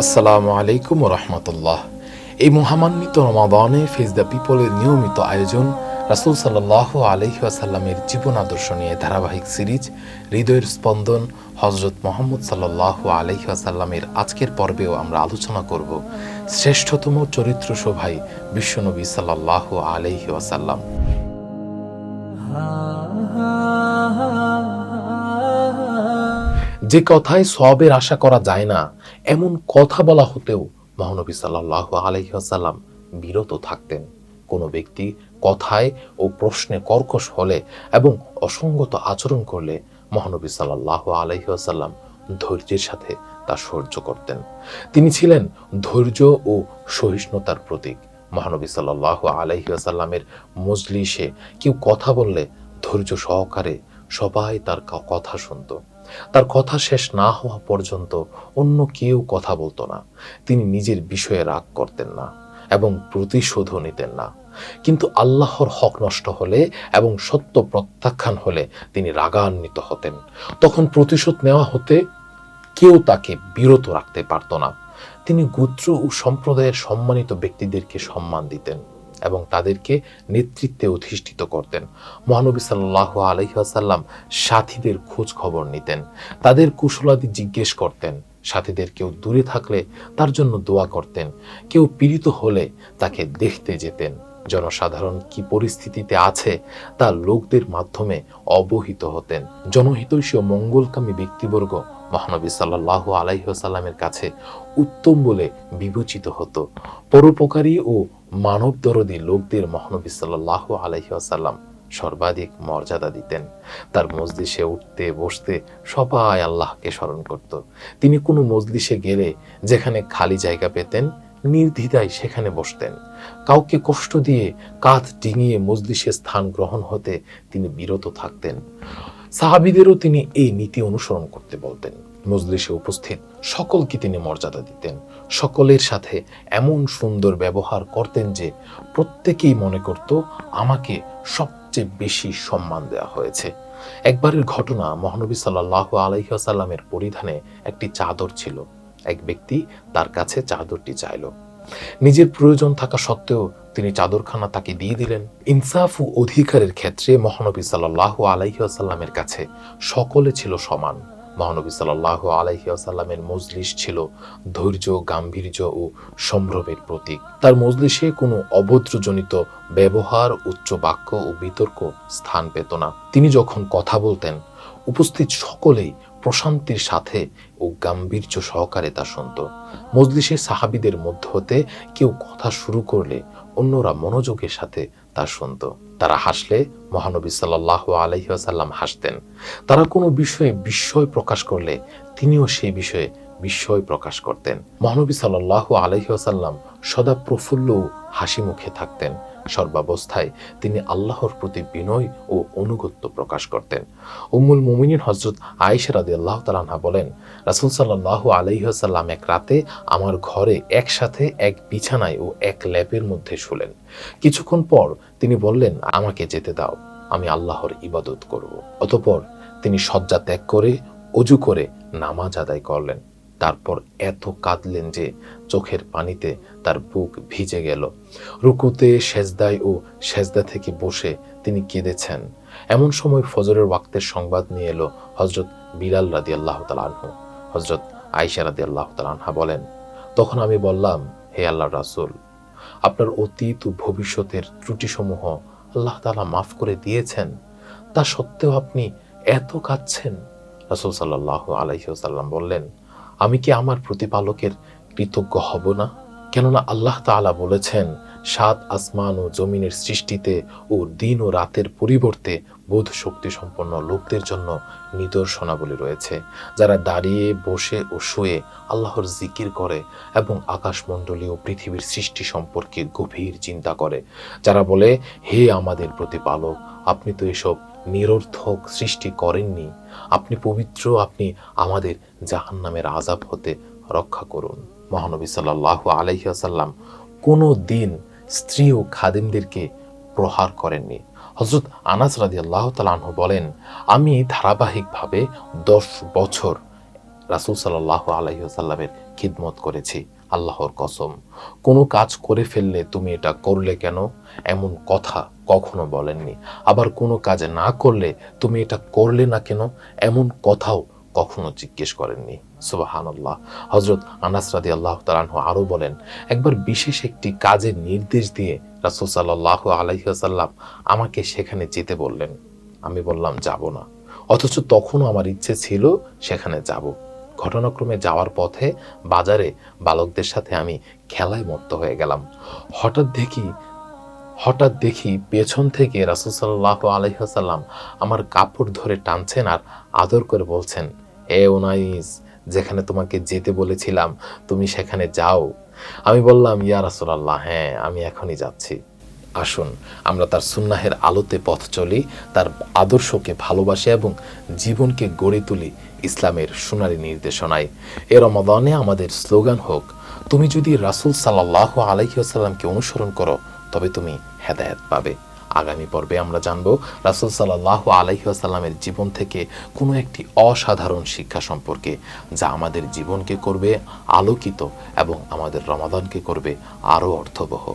আসসালামু আলাইকুম রহমতুল্লাহ। এই মহামান্বিত রমাদানে ফেজ দ্য পিপলের নিয়মিত আয়োজন রাসুল সাল্লাহ আলহি আসাল্লামের জীবন আদর্শ নিয়ে ধারাবাহিক সিরিজ হৃদয়ের স্পন্দন হজরত মোহাম্মদ সাল্লাহ আলহি আসাল্লামের আজকের পর্বেও আমরা আলোচনা করব শ্রেষ্ঠতম চরিত্র শোভাই বিশ্বনবী সাল্লাহ আলহি যে কথায় সবের আশা করা যায় না, এমন কথা বলা হতেও মহানবী সাল্লাহ আলহিহাসাল্লাম বিরত থাকতেন। কোনো ব্যক্তি কথায় ও প্রশ্নে কর্কশ হলে এবং অসঙ্গত আচরণ করলে মহানবী সাল্লাহ আলহিহাসাল্লাম ধৈর্যের সাথে তা সহ্য করতেন। তিনি ছিলেন ধৈর্য ও সহিষ্ণুতার প্রতীক। মহানবী সাল্লাহ আলহিহাসাল্লামের মজলিসে কেউ কথা বললে ধৈর্য সহকারে সবাই তার কথা শুনতো। তার কথা শেষ না হওয়া পর্যন্ত অন্য কেউ কথা বলতো না। তিনি নিজের বিষয়ে রাগ করতেন না এবং প্রতিশোধও নিতেন না। কিন্তু আল্লাহর হক নষ্ট হলে এবং সত্য প্রত্যাখ্যান হলে তিনি রাগান্বিত হতেন। তখন প্রতিশোধ নেওয়া হতে কেউ তাকে বিরত রাখতে পারত না। তিনি গোত্র ও সম্প্রদায়ের সম্মানিত ব্যক্তিদেরকে সম্মান দিতেন। এবং তাদেরকে নেতৃত্বে অধিষ্ঠিত করতেন। মহানবী সাল্লাহ আলহিহাসাল্লাম সাথীদের খোঁজ খবর নিতেন। তাদের কুশলাদি জিজ্ঞেস করতেন। সাথীদের কেউ দূরে থাকলে তার জন্য দোয়া করতেন। কেউ পীড়িত হলে তাকে দেখতে যেতেন। জনসাধারণ কি পরিস্থিতিতে আছে তা লোকদের মাধ্যমে অবহিত হতেন। জনহিতৈষী ও মঙ্গলকামী ব্যক্তিবর্গ মহানবী সাল্লাহ আলাইসাল্লামের কাছে উত্তম বলে বিবেচিত হতো। পরোপকারী ও মানব দরদি লোকদের মহানবী সাল্লাহ আলাইসাল্লাম সর্বাধিক মর্যাদা দিতেন। তার মজলিসে উঠতে, বসতে সবাই আল্লাহকে স্মরণ করত। তিনি কোনো মজলিসে গেলে যেখানে খালি জায়গা পেতেন, নির্দ্বিধায় সেখানে বসতেন। কাউকে কষ্ট দিয়ে কাঁধ ডিঙিয়ে মজলিসে স্থান গ্রহণ হতে তিনি বিরত থাকতেন। সাহাবিদেরও তিনি এই নীতি অনুসরণ করতে বলতেন। মজলিসে উপস্থিত। সকলকে তিনি মর্যাদা দিতেন। সকলের সাথে এমন সুন্দর ব্যবহার করতেন যে প্রত্যেকেই মনে করত, আমাকে সবচেয়ে বেশি সম্মান দেওয়া হয়েছে। একবারের ঘটনা মহানবী সাল্লাহ আলাইসাল্লামের পরিধানে একটি চাদর ছিল। এক ব্যক্তি তার কাছে চাদরটি চাইল। নিজের প্রয়োজন থাকা সত্ত্বেও তিনি চাদরখানা তাকে দিয়ে দিলেন। ইনসাফ ও অধিকারের ক্ষেত্রে মহানবী সাল্লাহ আলাইসাল্লামের কাছে সকলে ছিল সমান। মহানবী সাল্লাহ আলাইসাল্লামের মজলিস ছিল ধৈর্য, গাম্ভীর্য ও সম্ভ্রমের প্রতীক। তার মজলিসে কোনো অভদ্রজনিত ব্যবহার, উচ্চ বাক্য ও বিতর্ক স্থান পেত না। তিনি যখন কথা বলতেন, উপস্থিত সকলেই প্রশান্তির সাথে ও গাম্ভীর্য সহকারে তা শুনত। মজলিসে সাহাবিদের মধ্য হতে কেউ কথা শুরু করলে অন্যরা মনোযোগের সাথে তা শুনত। তারা হাসলে মহানবী সাল্লাহ আলহিহাসাল্লাম হাসতেন। তারা কোনো বিষয়ে বিস্ময় প্রকাশ করলে তিনিও সেই বিষয়ে বিস্ময় প্রকাশ করতেন। মহানবী সাল্লাহ আলহিহাসাল্লাম সদা প্রফুল্ল হাসি মুখে থাকতেন। সর্বাবস্থায় তিনি আল্লাহর প্রতি বিনয় ও অনুগত্য প্রকাশ করতেন। উম্মুল মুমিনিন হজরত আয়েশা রাদি আল্লাহ তালাহা বলেন, রাসুল সাল্লাহ আলহিহাসাল্লাম এক রাতে আমার ঘরে একসাথে এক বিছানায় ও এক ল্যাপের মধ্যে শুলেন। কিছুক্ষণ পর তিনি বললেন, আমাকে যেতে দাও, আমি আল্লাহর ইবাদত করব। অতপর তিনি শয্যা ত্যাগ করে, অজু করে নামাজ আদায় করলেন। তারপর এত কাঁদলেন যে চোখের পানিতে তার বুক ভিজে গেল। রুকুতে সেজদায় ও সেজদা থেকে বসে তিনি কেঁদেছেন। এমন সময় ফজরের ওয়াক্তের সংবাদ নিয়ে এলো হজরত বিলাল রাদি আল্লাহ তালাহু হজরত আইসা রাদি আল্লাহ তালাহা বলেন, তখন আমি বললাম, হে আল্লাহ রাসুল, আপনার অতীত ও ভবিষ্যতের ত্রুটিসমূহ আল্লাহ তালা মাফ করে দিয়েছেন। তা সত্ত্বেও আপনি এত কাঁদছেন? রাসুল সাল্লাহ আলাইসাল্লাম বললেন আমি কি আমার প্রতিপালকের কৃতজ্ঞ হব না? কেননা আল্লাহ তাআলা বলেছেন, সাত আসমান ও জমিনের সৃষ্টিতে ও দিন ও রাতের পরিবর্তে বোধ শক্তি সম্পন্ন লোকদের জন্য নিদর্শনাবলী রয়েছে, যারা দাঁড়িয়ে, বসে ও শুয়ে আল্লাহর জিকির করে এবং আকাশমণ্ডলী ও পৃথিবীর সৃষ্টি সম্পর্কে গভীর চিন্তা করে, যারা বলে, হে আমাদের প্রতিপালক, আপনি তো এসব নিরর্থক সৃষ্টি করেননি। আপনি পবিত্র, আপনি আমাদের জাহান্নামের আজাব হতে রক্ষা করুন। মহানবী সাল্লাহ আলহিহাসাল্লাম কোনো দিন স্ত্রী ও খাদিমদেরকে প্রহার করেননি। হজরত আনাস রাদি আল্লাহ তালাহ বলেন, আমি ধারাবাহিকভাবে দশ বছর রাসুল সাল্লাহ আলহিহাসাল্লামের খিদমত করেছি। আল্লাহর কসম। কোনো কাজ করে ফেললে তুমি এটা করলে কেন? এমন কথা কখনো বলেননি। আবার কোনো কাজ না করলে তুমি এটা করলে না কেন? এমন কথাও কখনো জিজ্ঞেস করেননি। সুবাহান্লাহ হজরত আনাস রাদি আল্লাহ তালাহ আরও বলেন, একবার বিশেষ একটি কাজের নির্দেশ দিয়ে রাসুল সাল্লাহ আলহিহাসাল্লাম আমাকে সেখানে যেতে বললেন। আমি বললাম, যাব না। অথচ তখনও আমার ইচ্ছে ছিল সেখানে যাব। ঘটনাক্রমে যাওয়ার পথে বাজারে বালকদের সাথে আমি খেলায় মত্ত হয়ে গেলাম। হঠাৎ দেখি হঠাৎ দেখি পেছন থেকে রাসুল সাল্লাহ আমার কাপড় ধরে টানছেন আর আদর করে বলছেন, এ ওনাইস যেখানে তোমাকে যেতে বলেছিলাম, তুমি সেখানে যাও। আমি বললাম, ইয়া রাসুলাল্লাহ হ্যাঁ আমি এখনই যাচ্ছি। আসুন। আমরা তার সুন্নাহের আলোতে পথ চলি, তার আদর্শকে ভালোবাসি এবং জীবনকে গড়ে তুলি ইসলামের সোনালী নির্দেশনায়। এ রমাদানে আমাদের স্লোগান হোক, তুমি যদি রাসুল সাল্লাহ আলাইসাল্লামকে অনুসরণ করো, তবে তুমি হেদায়েত পাবে। আগামী পর্বে আমরা জানব, রাসুল সাল্লাহ আলাইসাল্লামের জীবন থেকে কোনো একটি অসাধারণ শিক্ষা সম্পর্কে, যা আমাদের জীবনকে করবে আলোকিত এবং আমাদের রমাদানকে করবে আরও অর্থবহ